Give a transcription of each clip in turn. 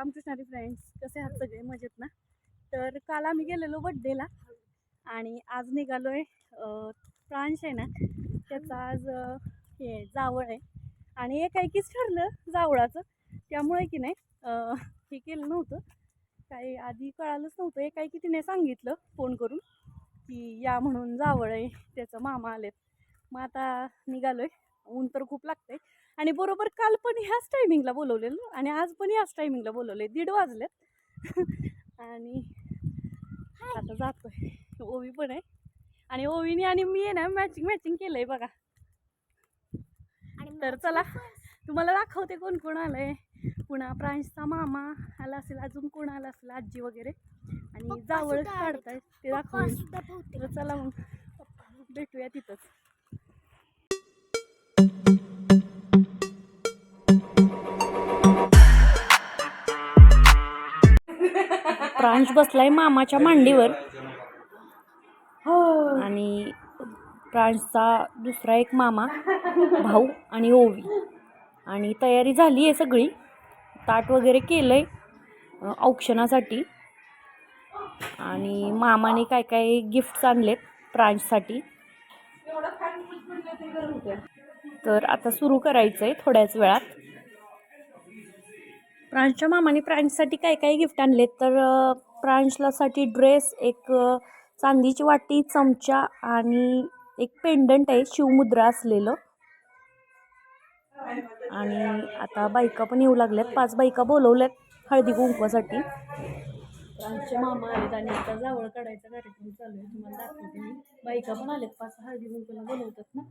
रामकृष्णारी friends कसे आहात सगळे मजेत ना? तर काल आम्ही गेलेलो बड्डेला आणि आज निघालो आहे प्रांश आहे ना? त्याचा आज हे जावळ आहे. आणि एकाएकीच ठरलं जावळाचं. त्यामुळे की नाही हे केलं नव्हतं. काही आधी कळालंच नव्हतं. एकाएकी तिने सांगितलं फोन करून की या म्हणून जावळ आहे त्याचं मामा आलेत. मग आता निघालो आहे ऊन तर खूप लागतंय. आणि बरोबर काल पण ह्याच टायमिंगला बोलवलेलं आणि आज पण ह्याच टायमिंगला बोलवले दीड वाजलेत. आणि आता जातोय. ओवी पण आहे. आणि ओवीने आणि मी आहे ना मॅचिंग मॅचिंग केलंय बघा. तर चला. तुम्हाला दाखवते कोण कोण आलंय. पुन्हा प्रांशचा मामा आला असेल अजून कोण आला असेल? आजी वगैरे. आणि जावळ काढताय ते दाखवेल तर चला मग. भेटूया तिथंच. प्रांश बसलाय मामाच्या मांडीवर. आणि प्रांशचा दुसरा एक मामा भाऊ आणि ओवी. आणि तयारी झाली आहे सगळी. ताट वगैरे केलं आहे औक्षणासाठी. आणि मामाने काय काय गिफ्ट्स आणलेत प्रांशसाठी. तर आता सुरू करायचं आहे थोड्याच वेळात. प्रांशच्या मामाने प्रांशसाठी काय काय गिफ्ट आणले तर प्रांशलासाठी ड्रेस एक चांदीची वाटी चमचा आणि एक पेंडंट आहे शिवमुद्रा असलेलं. आणि आता बायका पण येऊ लागल्यात. पाच बायका बोलवल्यात हळदी कुंकवासाठी. प्रांशचे मामा आलेत आणि आता जावळ काढायचा कार्यक्रम चालू आहे. तुम्हाला दाखवते मी. बायका पण आलेत. पाच हळदी कुंकवाला बोलवतात ना?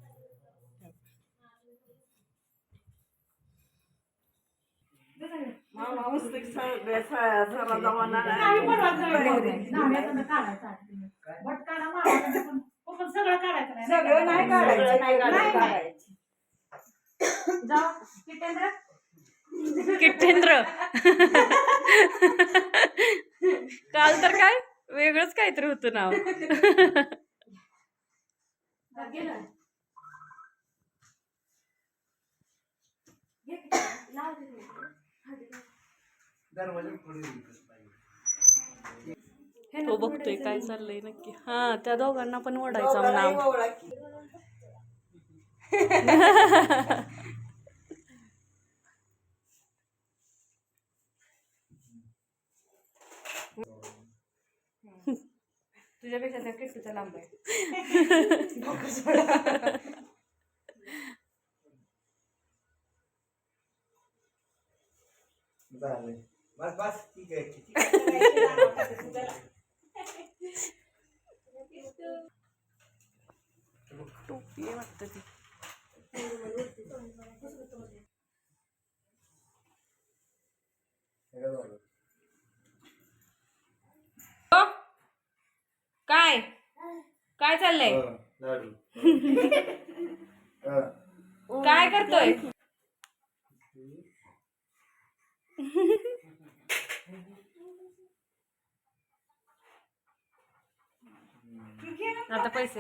सगळं नाही. काढायचं. नाही काढायचं किटेंद्र काल तर काय? वेगळंच काहीतरी होतं नाव. तो बघतोय काय चाललंय नक्की. हा त्या दोघांना पण ओढायचं नाव तुझ्यापेक्षा त्या किट्टूचा लांब आहे. झालंय. बस बस ठीक आहे ठीक आहे टोपी आहे वाटतं ती सगळं झालं. काय काय चाललंय हं. हं. काय करतोय आता पैसे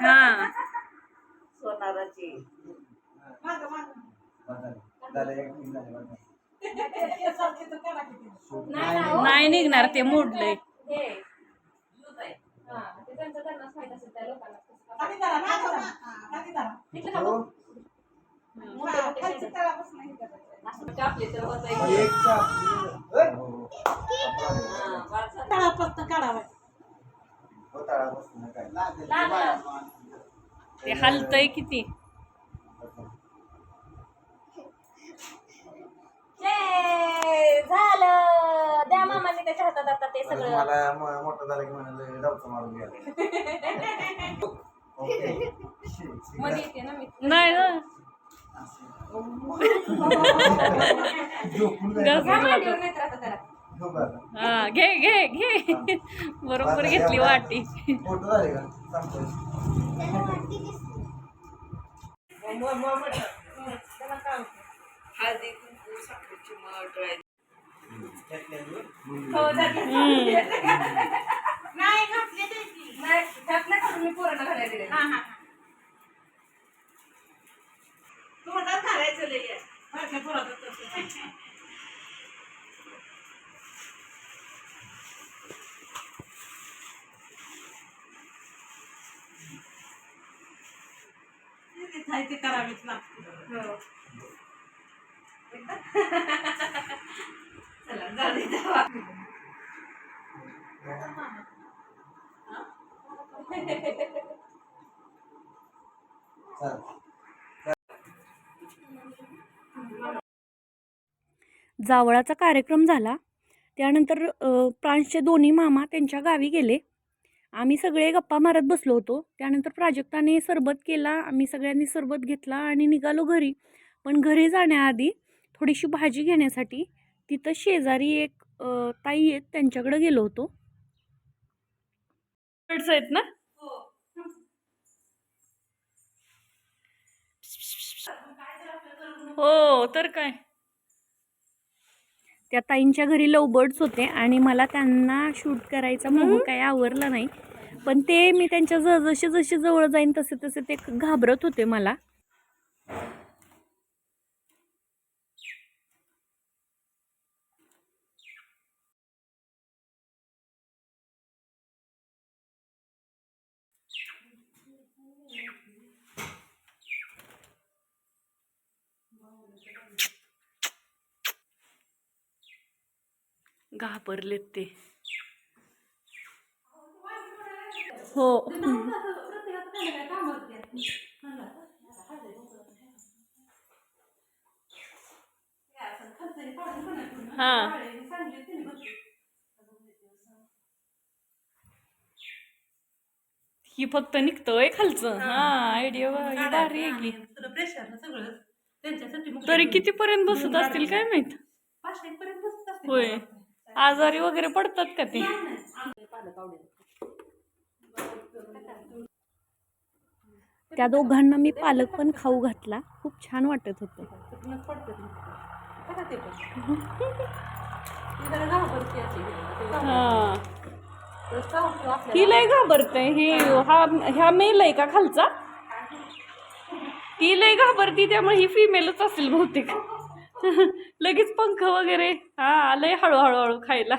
हा सोनाराची. नाही निघणार ते मोडलंय हो? हं? हो, हो. हो, तळापासून काय. ते हलतय किती? झालं. द्या मामाने त्याच्या हातात आता ते परत मला मोठं झालं की म्हणाले मारून घ्या. ओके. मध्ये येते ना मी. नाही ना. झोपून हा घे घे घे. बरोबर घेतली वाटी. हळदी ते करावीच लागते हो. चला जावा. जावळाचा कार्यक्रम झाला त्यानंतर प्रांशचे दोन्ही मामा त्यांच्या गावी गेले आम्ही सगळे गप्पा मारत बसलो होतो. त्यानंतर प्राजक्ताने सरबत केला आम्ही सगळ्यांनी सरबत घेतला आणि निघालो घरी. पण घरी जाण्याआधी थोडीशी भाजी घेण्यासाठी तिथं शेजारी एक ताई आहेत त्यांच्याकडे गेलो होतो. आहेत ना? हो तर काय? त्या ताईंच्या घरी लव बर्ड्स होते आणि मला त्यांना शूट करायचा मोह काही आवरला नाही. पण ते मी त्यांच्या ज जसे जसे जवळ जाईन तसे तसे ते घाबरत होते मला. घाबरलेत ते. हो. हा. ही फक्त निघतोय खालचं. हा. आयडिया भारी आहे की तरी कितीपर्यंत बसत असतील काय माहीत? होय. आजारी वगैरे पडतात का ते? त्या दोघांना मी पालक पण खाऊ घातला. खूप छान वाटत होतं. हा. ही लय घाबरते. ही हा ह्या मेल आहे का खालचा? ती लय घाबरती त्यामुळे ही फिमेलच असेल बहुतेक. लगेच पंख वगैरे. हा आलंय हळूहळू हळू खायला.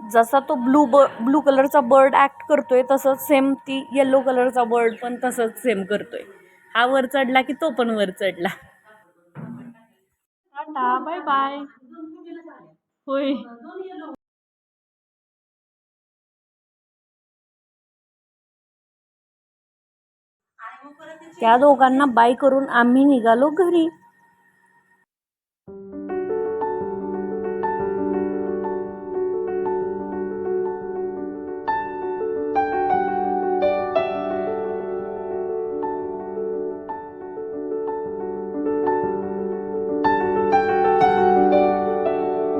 जसा तो ब्लू ब ब्लू कलरचा बर्ड ॲक्ट करतोय तसंच सेम ती येल्लो कलरचा बर्ड पण तसंच सेम करतोय. हा वर चढला की तो पण वर चढला. टाटा बाय बाय होय. त्या दोघांना बाय करून आम्ही निघालो घरी.